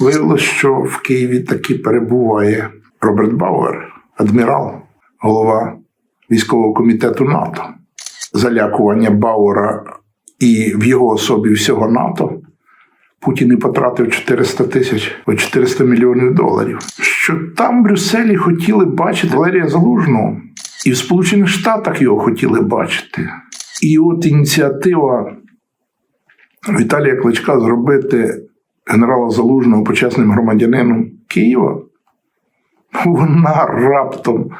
Виявилось, що в Києві таки перебуває Роберт Бауер, адмірал, голова військового комітету НАТО. Залякування Бауера і в його особі всього НАТО Путін і потратив 400 тисяч о 400 мільйонів доларів. Що там в Брюсселі хотіли бачити Валерія Залужного, і в Сполучених Штатах його хотіли бачити. І от ініціатива Віталія Кличка зробити генерала Залужного почесним громадянином Києва, вона раптом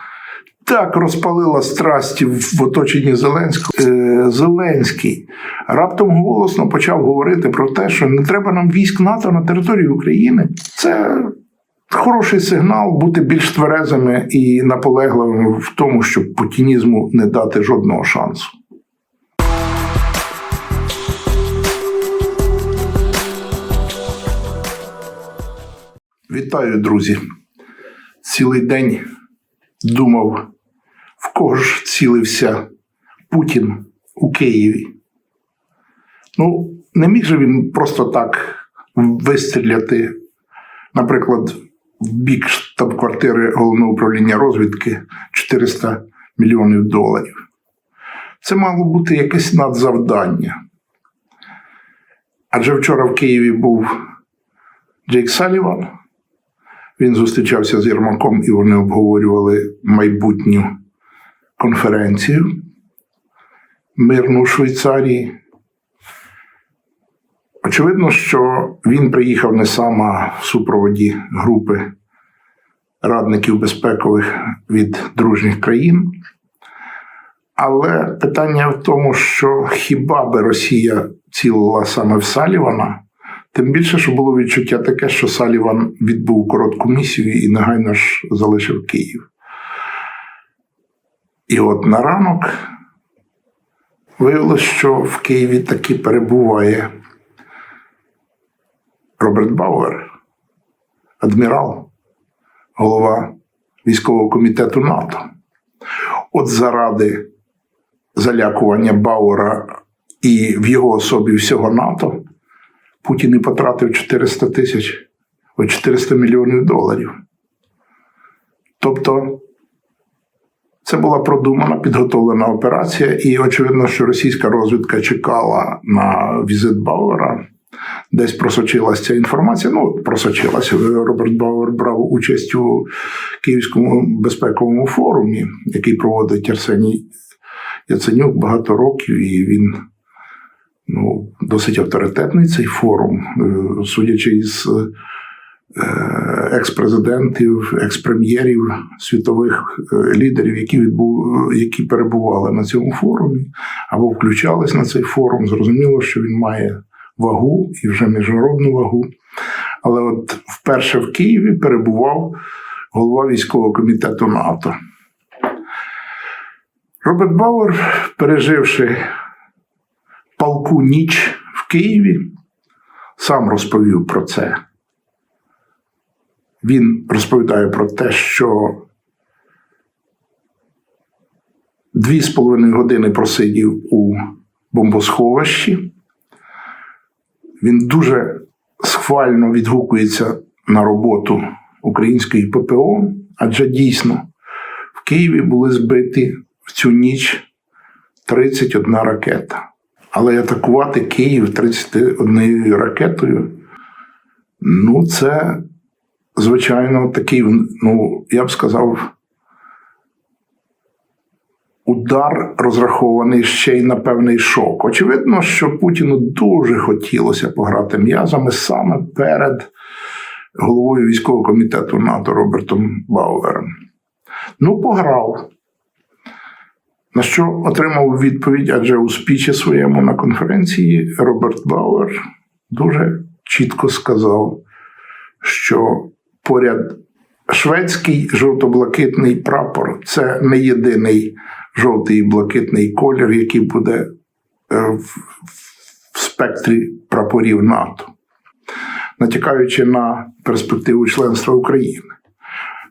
так розпалила страсті в оточенні Зеленського. Е, Зеленський раптом голосно почав говорити про те, що не треба нам військ НАТО на території України. Це хороший сигнал бути більш тверезими і наполегливими в тому, щоб путінізму не дати жодного шансу. Вітаю, друзі. Цілий день думав, в кого ж цілився Путін у Києві. Ну, не міг же він просто так вистріляти, наприклад, в бік штаб-квартири головного управління розвідки 400 мільйонів доларів. Це мало бути якесь надзавдання. Адже вчора в Києві був Джейк Саліван. Він зустрічався з Єрмаком і вони обговорювали майбутню конференцію мирну в Швейцарії. Очевидно, що він приїхав не сам а в супроводі групи радників безпекових від дружніх країн. Але питання в тому, що хіба би Росія цілила саме в Салівана, тим більше, що було відчуття таке, що Саліван відбув коротку місію і негайно ж залишив Київ. І от на ранок виявилось, що в Києві таки перебуває Роберт Бауер, адмірал, голова військового комітету НАТО. От заради залякування Бауера і в його особі всього НАТО Путін і потратив 400 тисяч 400 мільйонів доларів. Тобто це була продумана, підготовлена операція, і очевидно, що російська розвідка чекала на візит Бауера. Десь просочилася ця інформація. Ну, просочилася. Роберт Бауер брав участь у Київському безпековому форумі, який проводить Арсеній Яценюк багато років, і він ну, досить авторитетний цей форум, Е, судячи із е, екс-президентів, екс-прем'єрів, світових е, лідерів, які відбув, які перебували на цьому форумі або включались на цей форум, зрозуміло, що він має вагу і вже міжнародну вагу. Але от вперше в Києві перебував голова військового комітету НАТО. Роберт Бауер, переживши палку ніч в Києві, сам розповів про це. Він розповідає про те, що дві з половиною години просидів у бомбосховищі. Він дуже схвально відгукується на роботу української ППО, адже дійсно в Києві були збиті в цю ніч 31 ракета. Але атакувати Київ 31 ракетою, ну, це, звичайно, такий, ну, я б сказав, удар розрахований ще й на певний шок. Очевидно, що Путіну дуже хотілося пограти м'язами саме перед головою військового комітету НАТО Робертом Бауером. Ну, пограв. На що отримав відповідь, адже у спічі своєму на конференції Роберт Бауер дуже чітко сказав, що поряд шведський жовто-блакитний прапор це не єдиний жовтий і блакитний колір, який буде е, в, спектрі прапорів НАТО, натякаючи на перспективу членства України.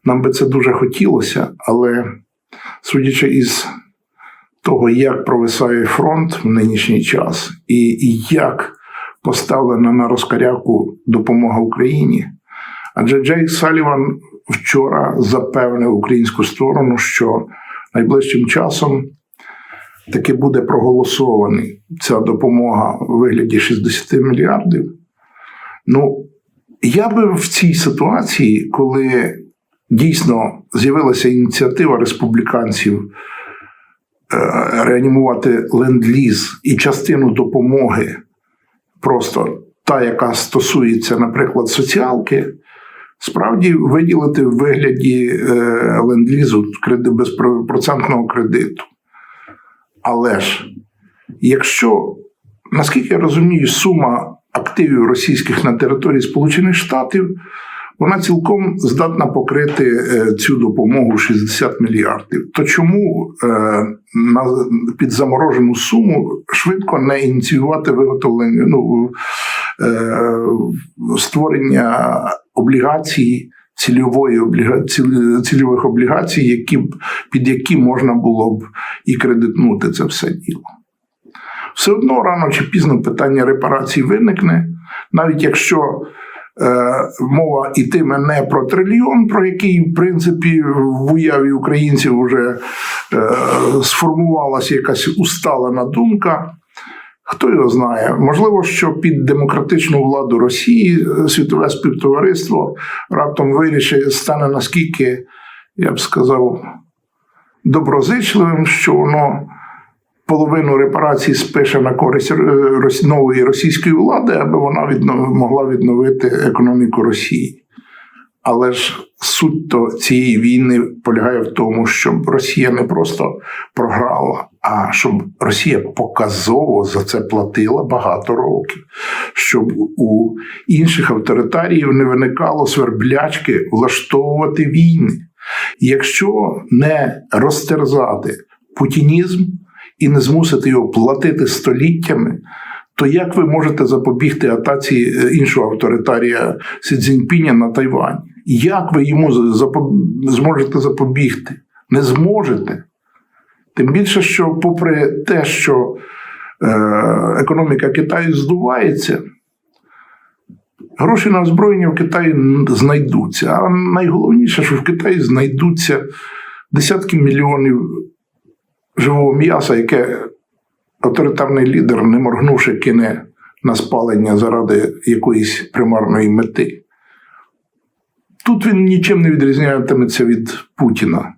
Нам би це дуже хотілося, але судячи із того, як провисає фронт в нинішній час, і, і як поставлена на розкаряку допомога Україні, Адже Джейк Саліван вчора запевнив українську сторону, що найближчим часом таки буде проголосований ця допомога у вигляді 60 мільярдів. Ну, я би в цій ситуації, коли дійсно з'явилася ініціатива республіканців реанімувати ленд-ліз і частину допомоги, просто та, яка стосується, наприклад, соціалки, справді виділити в вигляді е, ленд-лізу безпроцентного кредиту. Але ж, якщо, наскільки я розумію, сума активів російських на території Сполучених Штатів, вона цілком здатна покрити е, цю допомогу 60 мільярдів. То чому е, на під заморожену суму швидко не ініціювати виготовлення ну, е, створення облігацій? Цільової обліга... цільових облігацій, які б, під які можна було б і кредитнути це все діло. Все одно рано чи пізно питання репарацій виникне, навіть якщо мова йтиме не про трильйон, про який, в принципі, в уяві українців вже е, сформувалася якась усталена думка. Хто його знає? Можливо, що під демократичну владу Росії е, світове співтовариство раптом вирішить, стане наскільки, я б сказав, доброзичливим, що воно половину репарацій спише на користь нової російської влади, аби вона віднов... могла відновити економіку Росії. Але ж суть цієї війни полягає в тому, щоб Росія не просто програла, а щоб Росія показово за це платила багато років, щоб у інших авторитаріїв не виникало сверблячки влаштовувати війни. Якщо не розтерзати путінізм і не змусити його платити століттями, то як ви можете запобігти атаці е, іншого авторитарія Сі Цзіньпіня на Тайвань? Як ви йому зможете запобігти? Не зможете. Тим більше, що, попри те, що е, економіка Китаю здувається, гроші на озброєння в Китаї знайдуться. А найголовніше, що в Китаї знайдуться десятки мільйонів живого м'яса, яке авторитарний лідер, не моргнувши, кине на спалення заради якоїсь примарної мети. Тут він нічим не відрізнятиметься від Путіна.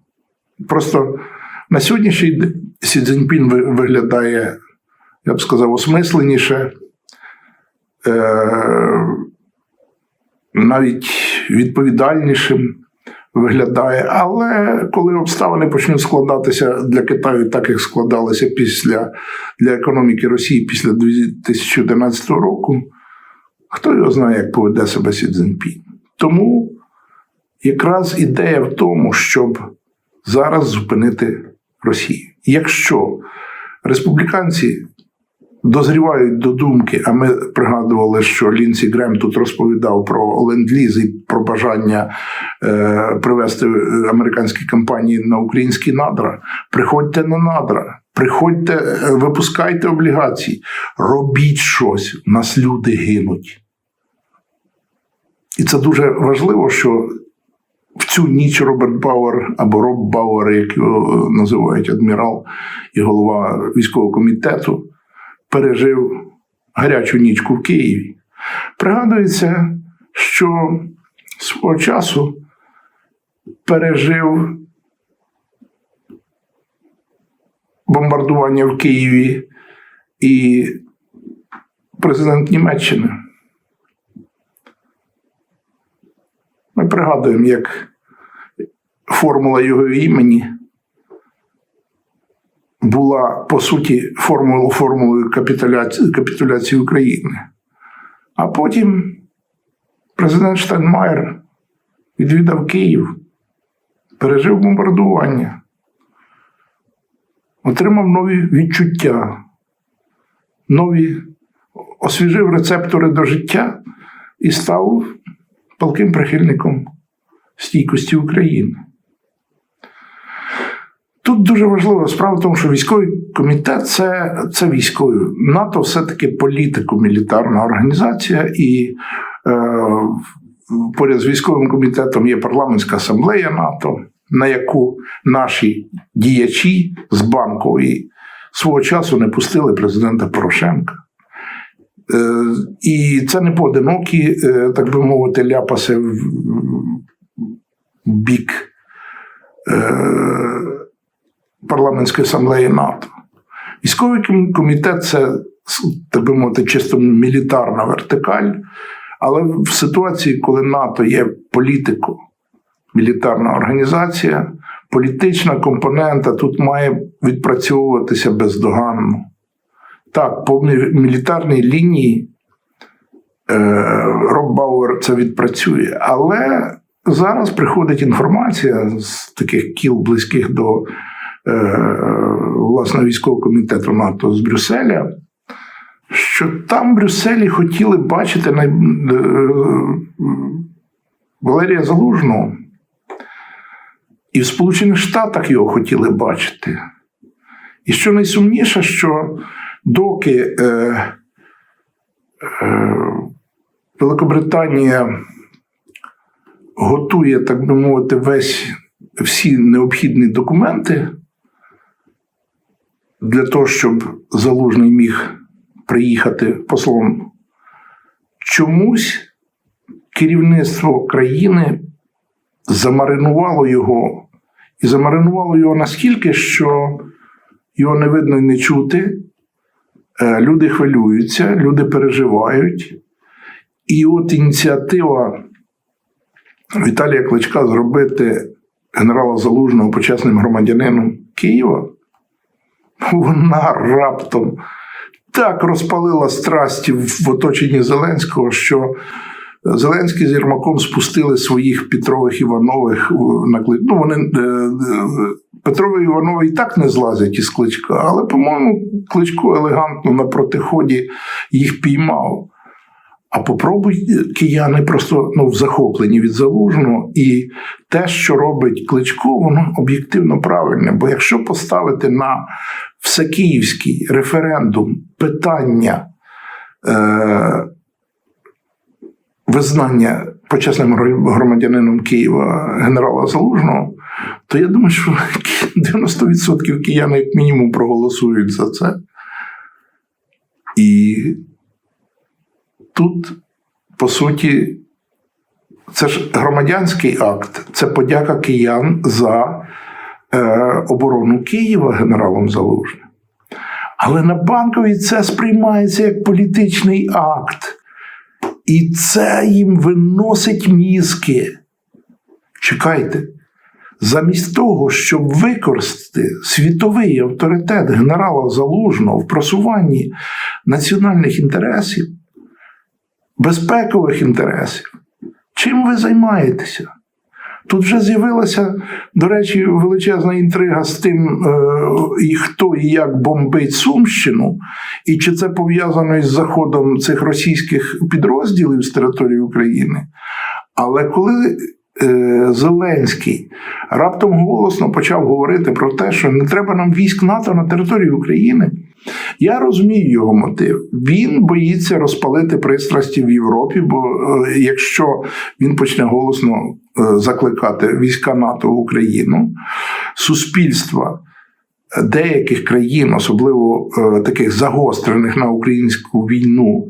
Просто на сьогоднішній день Сі Цзіньпін виглядає, я б сказав, осмисленіше, е, навіть відповідальнішим виглядає. Але коли обставини почнуть складатися для Китаю, так як складалися після для економіки Росії після 2011 року, хто його знає, як поведе себе Сі Цзіньпін. Тому якраз ідея в тому, щоб зараз зупинити Росію. Якщо республіканці дозрівають до думки, а ми пригадували, що Лінсі Грем тут розповідав про ленд-ліз і про бажання е, привести американські компанії на українські надра. Приходьте на надра, приходьте, е, випускайте облігації, робіть щось, у нас люди гинуть. І це дуже важливо, що в цю ніч Роберт Бауер або Роб Бауер, як його називають адмірал і голова військового комітету, пережив гарячу нічку в Києві. Пригадується, що свого часу пережив бомбардування в Києві і президент Німеччини. Ми пригадуємо, як формула його імені була по суті формулою формулою капітуляції, капітуляції України. А потім президент Штайнмаєр відвідав Київ, пережив бомбардування, отримав нові відчуття, нові освіжив рецептори до життя і став палким прихильником стійкості України. Тут дуже важлива справа тому, що військовий комітет це це військовий. НАТО все-таки політико-мілітарна організація, і е, поряд з військовим комітетом є парламентська асамблея НАТО, на яку наші діячі з банкової свого часу не пустили президента Порошенка. Е, І це не поодинокі, е, так би мовити, ляпаси в бік е, парламентської асамблеї НАТО. Військовий комітет це, так би мовити, чисто мілітарна вертикаль, але в ситуації, коли НАТО є політико, мілітарна організація, політична компонента тут має відпрацьовуватися бездоганно. Так, по мілітарній лінії е, Роб Бауер це відпрацює, але зараз приходить інформація з таких кіл близьких до власне військового комітету НАТО з Брюсселя, що там в Брюсселі хотіли бачити най... е, Валерія Залужного. І в Сполучених Штатах його хотіли бачити. І що найсумніше, що доки е, е, Великобританія готує, так би мовити, весь всі необхідні документи для того, щоб залужний міг приїхати послом, чомусь керівництво країни замаринувало його. І замаринувало його настільки, що його не видно і не чути. Е, Люди хвилюються, люди переживають. І от ініціатива Віталія Кличка зробити генерала Залужного почесним громадянином Києва, вона раптом так розпалила страсті в оточенні Зеленського, що Зеленський з Єрмаком спустили своїх Петрових Іванових на клич. Ну, вони е, е, Петрови Іванови і так не злазять із кличка, але, по-моєму, кличко елегантно на протиході їх піймав. А попробуй кияни просто ну, захоплені від залужного, і те, що робить кличко, воно об'єктивно правильне. Бо якщо поставити на всекиївський референдум питання е, визнання почесним громадянином Києва генерала Залужного, то я думаю, що 90% киян як мінімум проголосують за це. І тут, по суті, це ж громадянський акт, це подяка киян за оборону Києва генералом Залужним. Але на банковій це сприймається як політичний акт. І це їм виносить мізки. Чекайте, замість того, щоб використати світовий авторитет генерала Залужного в просуванні національних інтересів, безпекових інтересів, чим ви займаєтеся? Тут вже з'явилася, до речі, величезна інтрига з тим, е, і хто і як бомбить Сумщину, і чи це пов'язано із заходом цих російських підрозділів з території України. Але коли е, Зеленський раптом голосно почав говорити про те, що не треба нам військ НАТО на території України, я розумію його мотив. Він боїться розпалити пристрасті в Європі, бо е, якщо він почне голосно е, закликати війська НАТО в Україну, суспільства е, деяких країн, особливо таких загострених на українську війну,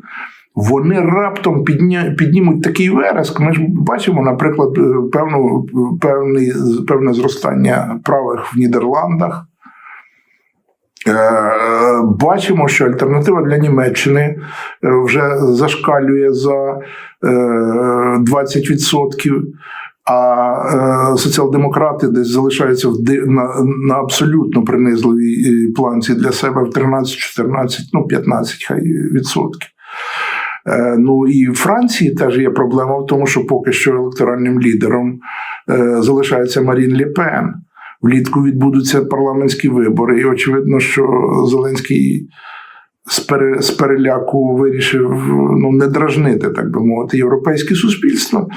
вони раптом підня, піднімуть такий вереск. Ми ж бачимо, наприклад, певну, певний, певне зростання правих в Нідерландах. Е, Бачимо, що альтернатива для Німеччини е, вже зашкалює за е, 20%, а е, соціал-демократи десь залишаються на, абсолютно принизливій планці для себе в 13-14, ну 15 хай відсотків. Ну і в Франції теж є проблема в тому, що поки що електоральним лідером залишається Марін Ле Пен. Влітку відбудуться парламентські вибори, і очевидно, що Зеленський з, переляку вирішив ну, не дражнити, так би мовити, європейське суспільство.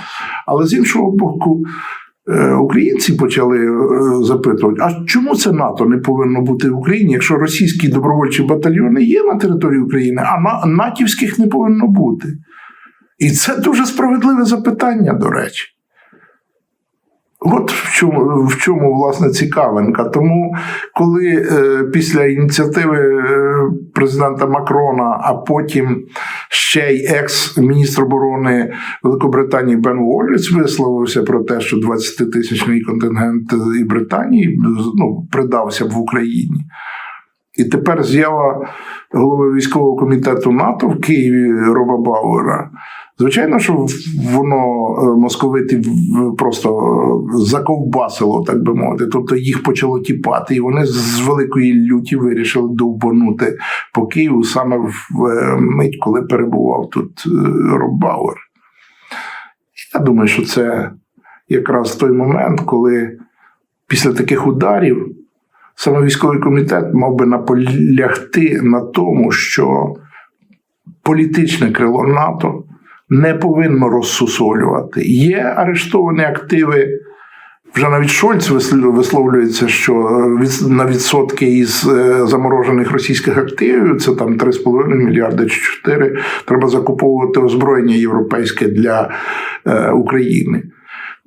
Але з іншого боку, е, українці почали е, запитувати: а чому це НАТО не повинно бути в Україні, якщо російські добровольчі батальйони є на території України, а натівських не повинно бути? І це дуже справедливе запитання, до речі. От в чому, в чому власне цікавинка. Тому, коли е, після ініціативи е, президента Макрона, а потім ще й екс-міністр оборони Великобританії Бен Уолліс висловився про те, що 20-тисячний контингент і Британії ну, придався б в Україні. І тепер з'ява голови військового комітету НАТО в Києві Роба Бауера. Звичайно, що воно е, московити просто е, заковбасило, так би мовити. Тобто їх почало тіпати, і вони з великої люті вирішили довбанути по Києву саме в е, мить, коли перебував тут е, Роб Бауер. Я думаю, що це якраз той момент, коли після таких ударів саме військовий комітет мав би наполягти на тому, що політичне крило НАТО не повинно розсусолювати. Є арештовані активи. Вже навіть Шольц вислов- висловлюється, що е, на відсотки із е, заморожених російських активів, це там 3,5 мільярди чи 4, треба закуповувати озброєння європейське для е, України.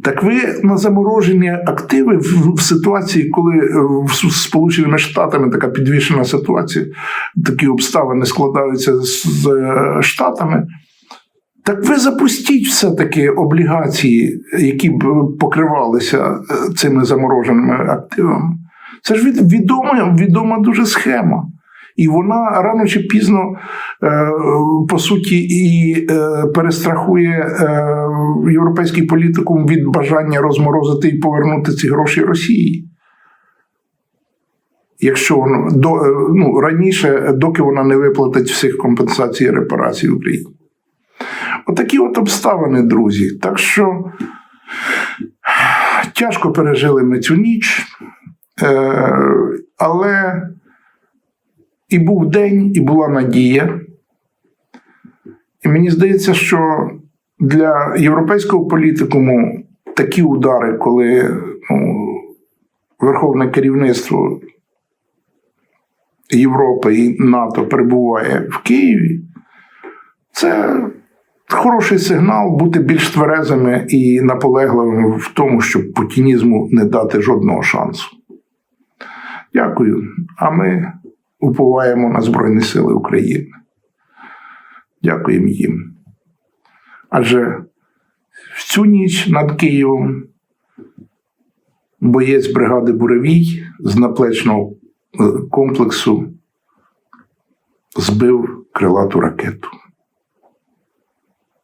Так ви на заморожені активи в, ситуації, коли в Сполученими Штатами така підвішена ситуація, такі обставини складаються з, Штатами. Так ви запустіть все-таки облігації, які б покривалися е, цими замороженими активами. Це ж відома, відома дуже схема. І вона рано чи пізно, е, по суті, і е, перестрахує європейський політикум від бажання розморозити і повернути ці гроші Росії. Якщо воно до, ну, раніше, доки вона не виплатить всіх компенсацій і репарацій Україні. Отакі от обставини, друзі. Так що тяжко пережили ми цю ніч, е, але і був день, і була надія. І мені здається, що для європейського політикуму такі удари, коли ну, верховне керівництво Європи і НАТО перебуває в Києві, це хороший сигнал бути більш тверезими і наполегливими в тому, щоб путінізму не дати жодного шансу. Дякую. А ми уповаємо на Збройні Сили України. Дякуємо їм. Адже в цю ніч над Києвом боєць бригади Буревій з наплечного е, комплексу збив крилату ракету.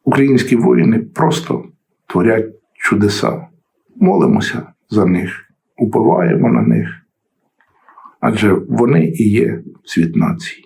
Українські воїни просто творять чудеса. Молимося за них, уповаємо на них. Адже вони і є світ нації.